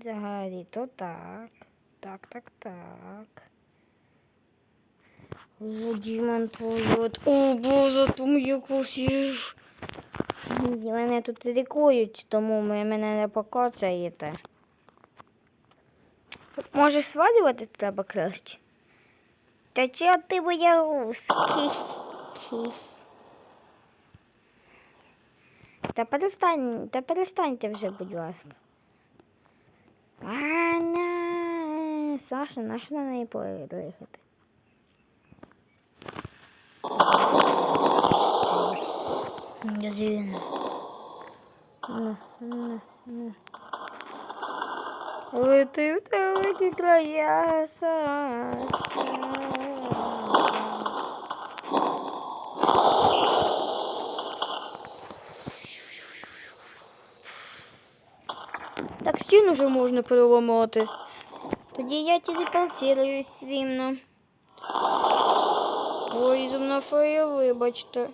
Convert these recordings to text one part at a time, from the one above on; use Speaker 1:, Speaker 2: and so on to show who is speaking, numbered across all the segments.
Speaker 1: Взагалі, то так. Так, так, так. О, Дімон твою. О, Боже, там якось їх. Мене тут лікують, тому ви мене не покоцаєте. Може, свалювати треба краще? Та чого ти боягуз? Хі-хі. Та перестань, та перестаньте вже, будь ласка. А, на, Саша, на що на неї поїхати? Блін. Ну, ну, ну. Лети в далекі края, Саша. Так стіну вже можна переламати. Тоді я телепортируюсь рівно. Ой, зумна фея, вибачте.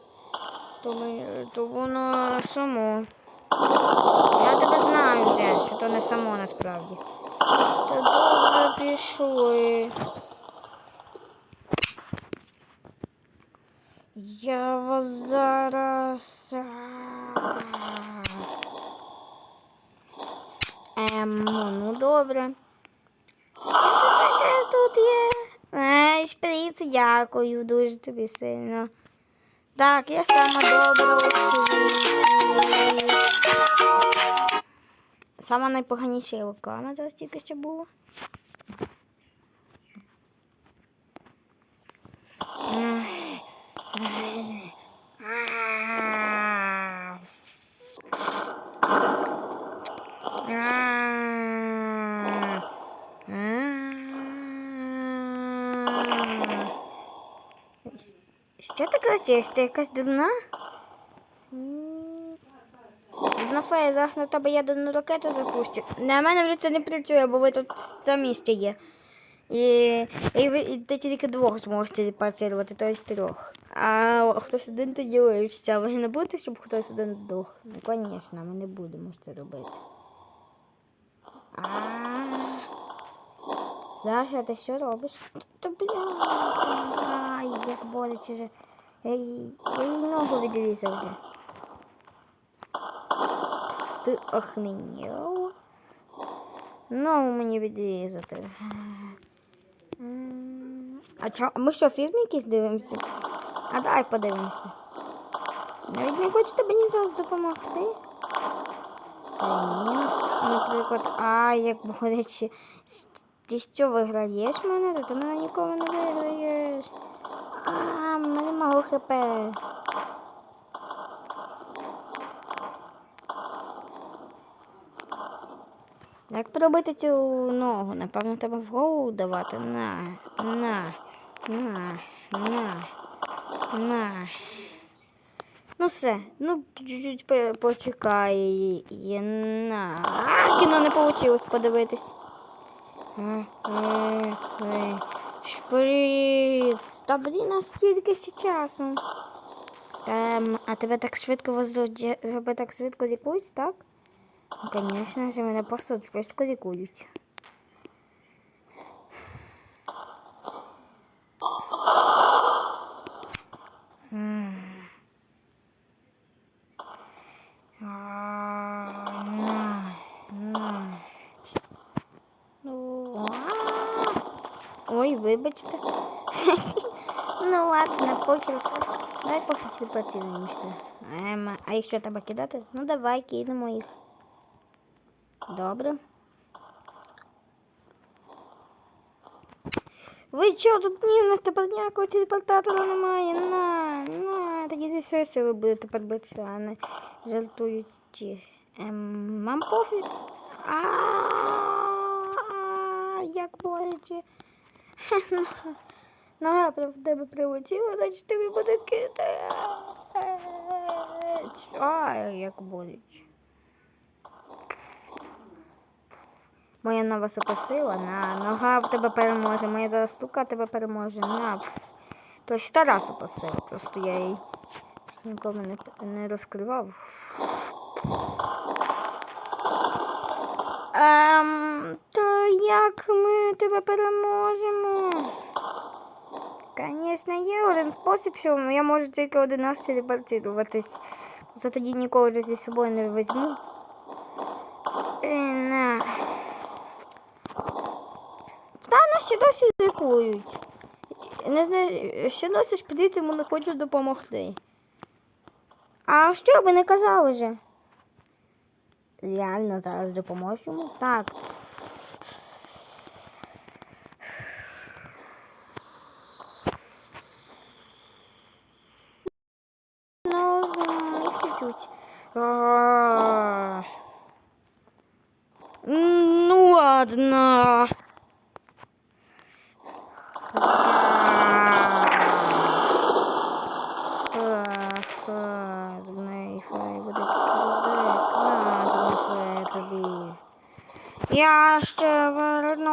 Speaker 1: То, ми, то воно само. Я тебе знаю вже, що то не само насправді. Та добре пішли. Я вас зараз. Ем, ну добре. Що тут є? Е, шприц, дякую дуже тобі сильно. Так, я сама добра у світі. Сама найпоганіша реклама зараз тільки що була. Що ти кричиш? Ти якась дурна? Одна фея, зараз на тебе ядерну ракету запущу. На мене вже це не працює, бо ви тут самі ще є. І, і, і ти тільки двох зможете репарцирувати, тобто трьох. А хтось один тоді лишиться. Ви не будете, щоб хтось один здох? Ну, звісно, ми не будемо це робити. А. Саша, ти що робиш? Та бля, ай, як боляче же. Я їй ногу відрізав вже. Ти охненів. Ногу мені відрізати. А чо, ми що, фільм якийсь дивимося? А давай подивимося. Навіть не хочете мені зараз допомогти? Та ні, наприклад, а як боляче. Ти що виграєш мене? Та ти мене ніколи не виграєш. А, в мене мало хп. Як пробити цю ногу? Напевно, треба в голову давати. На, на, на, на, на. Ну все, ну чуть-чуть по- почекай. І на. А, кіно не вийшло подивитись. Шприц. Та блін, ще часу. Ем, а тебе так швидко возроджує- тебе так швидко лікують, так? Звісно ж, мене просто швидко лікують. М. А, на, на. Ну, а. Ой, вибачте. ну ладно, похер. Давай просто телепортуємося. Ем, а якщо треба кидати? Ну давай кинемо їх. Добре. Ви що, тут ні, у нас тепер ніякого телепортатора немає. На, на, тоді зі всієї сили буде тепер битися, а не жартуючи. Ем, мам пофіг. А, як боляче. Нога в тебе прилетіла, значить тобі буде кидати. Ай, як боляче. Моя нова суперсила, на нога в тебе переможе, моя зараз рука тебе переможе. На. Тобто стара суперсила, просто я її нікому не, не розкривав. Ем, як ми тебе переможемо? Звісно, є один спосіб, що я можу тільки один раз телепортуватись. Просто тоді ніколи вже зі собою не візьму. Е, на. Та нас ще досі лікують. Не знаю, ще досі шпедити йому не хочуть допомогти. А що ви не казали вже? Реально зараз допоможеш йому? Так. Ну, з- чуть-чуть. А. Ну ладно. Я ще вернусь.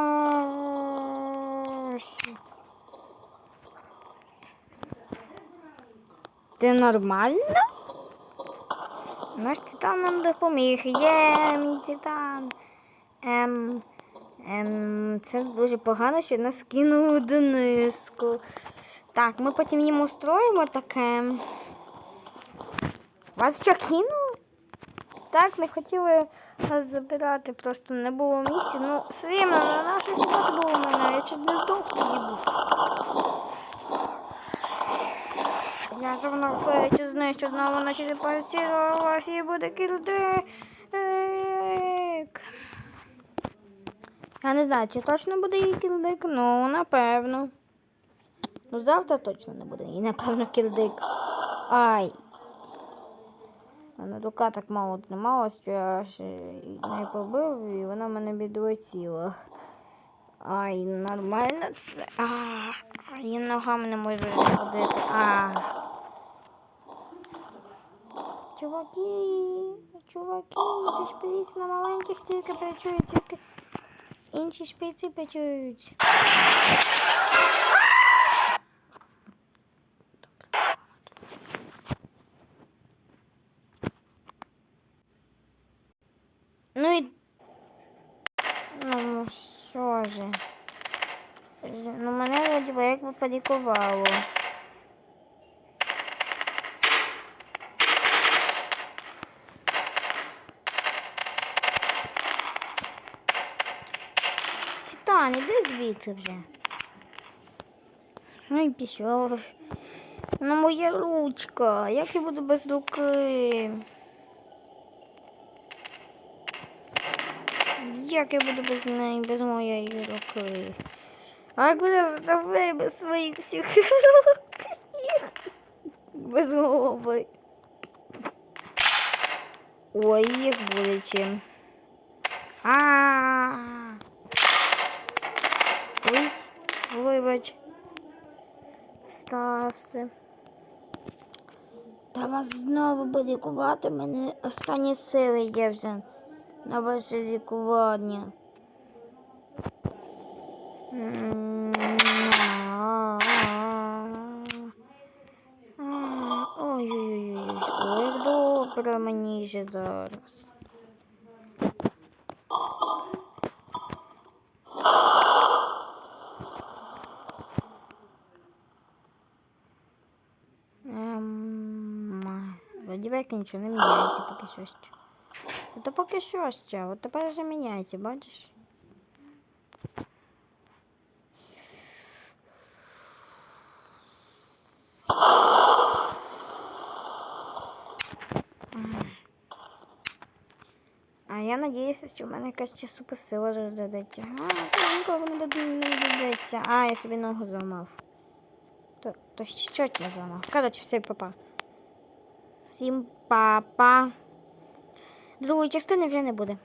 Speaker 1: Ти нормально? Наш титан нам допоміг. Є, мій титан. Ем, ем, це дуже погано, що нас кинули Дениску. Так, ми потім їм устроїмо таке. Вас що кинули? Так, не хотіли нас забирати, просто не було місця. Ну, все рівно, на нашу було мене, я чуть не здох тоді. Я знову знаю, що знову наче телепортувалась і буде кілдик. Я не знаю, чи точно буде її кілдик, ну напевно. Ну завтра точно не буде. І напевно кілдик. Ай. Вона рука так мало трималась, що я аж не побив, і вона мене відлетіла. Ай, нормально це. А, я ногами не можу ходити. А. Чуваки, чуваки, ці шпиці на маленьких тільки працюють, тільки інші шпиці працюють. Ну і ну що же? Ну мене вроді би якби полікувало. Титан, звідси вже. Ну і пішов. Ну моя ручка. Як я буду без руки? Як я буду без неї, без моєї руки? А як буде здоровий без своїх всіх рук? Без голови. Ой, їх буде чим. А. Ой, вибач. Стаси. Та вас знову буде лікувати. Мене останні сили є вже на ваше лікування. Ой-ой-ой, ой, як добре мені же зараз. Вроді нічого не міняється поки що ще. Це поки що ще, от тепер вже міняється, бачиш? А я надіюся, що в мене якась ще суперсила додадеться. А, ніколи не дод- додадеться. А, я собі ногу зламав. То, то що не зламав. Коротше, все, папа. Всім па-па. Другої частини вже не буде.